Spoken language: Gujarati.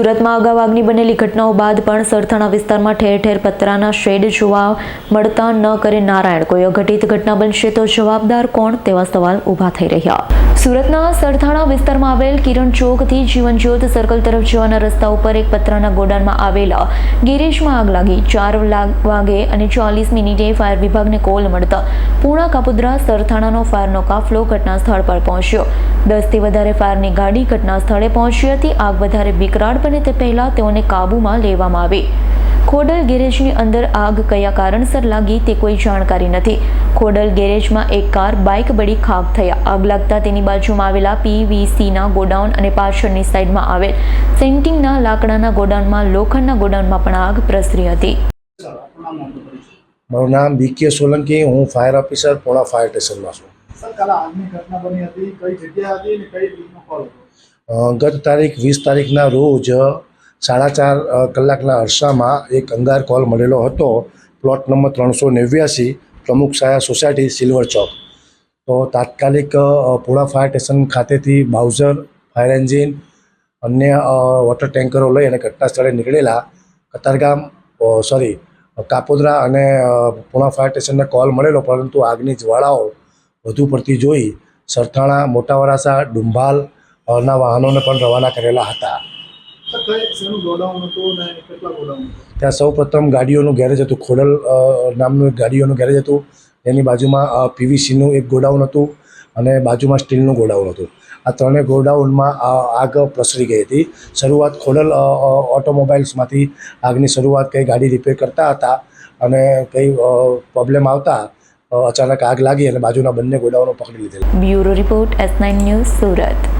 સુરતમાં અગાઉ આગની બનેલી ઘટનાઓ બાદ પણ સરથાણા વિસ્તારમાં ઠેર ઠેર પતરાના શેડ જોવા મળતા ન કરે નારાયણ. કોઈ અઘટિત ઘટના બનશે તો જવાબદાર કોણ તેવા સવાલ ઊભા થઈ રહ્યા. સુરતના સરથાણા વિસ્તારમાં આવેલ કિરણ ચોકથી જીવનજ્યોત સર્કલ તરફ જવાના રસ્તા ઉપર એક પતરાના ગોડાઉનમાં આવેલા ગેરેજમાં આગ લાગી. ચાર વાગે અને ચાલીસ મિનિટે ફાયર વિભાગને કોલ મળતા પૂણા કાપુદ્રા સરથાણાનો ફાયરનો કાફલો ઘટના સ્થળ પર પહોંચ્યો. દસથી વધારે ફાયરની ગાડી ઘટના સ્થળે પહોંચી હતી. આગ વધારે વિકરાળ બને તે પહેલા તેઓને કાબૂમાં લેવામાં આવે. ખોડલ ગેરેજની અંદર આગ કયા કારણસર લાગી તે કોઈ જાણકારી નથી. ખોડલ ગેરેજમાં એક કાર બાઇક બળી ખાક થયા. આગ લાગતા તેની બાજુમાં આવેલા પીવીસીના ગોડાઉન અને પાછળની સાઈડમાં આવેલ સેન્ટિંગના લાકડાના ગોડાઉનમાં લોખંડના ગોડાઉનમાં પણ આગ પ્રસરી હતી. મારું નામ બીકે સોલંકી હું ફાયર ઓફિસર પોણા ફાયર સ્ટેશનમાં છું. સર કાલે આગની ઘટના બની હતી. કઈ જગ્યા હતી અને કઈ રીતનો કોલ હતો ગત તારીખ વીસ તારીખના રોજ સાડા ચાર કલાકના અરસામાં એક અંગાર કોલ મળેલો હતો. પ્લોટ નંબર ત્રણસો નેવ્યાસી, પ્રમુખ સાયા સોસાયટી, સિલ્વર ચોક. તો તાત્કાલિક પોળા ફાયર સ્ટેશન ખાતેથી બાઉઝર, ફાયર એન્જિન, અન્ય વોટર ટેન્કરો લઈ અને ઘટના સ્થળે નીકળેલા કતારગામ સોરી, કાપોદરા અને પુણા ફાયર સ્ટેશનને કોલ મળેલો, પરંતુ આગની જ્વાળાઓ વધુ પડતી જોઈ સરથાણા મોટા વરાસા ડુંભાલ ના વાહનોને પણ રવાના કરેલા હતા. સર કઈ શેનું ગોડાઉન હતું ને કેટલા ગોડાઉન હતું? ત્યાં સૌ પ્રથમ ગાડીઓનું ગેરેજ હતું ખોડલ નામનું એક ગાડીઓનું ગેરેજ હતું. એની બાજુમાં પીવીસીનું એક ગોડાઉન હતું અને બાજુમાં સ્ટીલનું ગોડાઉન હતું. આ ત્રણેય ગોડાઉનમાં આગ પ્રસરી ગઈ હતી. શરૂઆત ખોડલ ઓટોમોબાઈલ્સમાંથી આગની શરૂઆત કંઈ ગાડી રિપેર કરતા હતા અને કંઈ પ્રોબ્લેમ આવતા અચાનક આગ લાગી અને બાજુના બંને ગોડાઉનો પકડી લીધેલા. Bureau report S nine news Surat.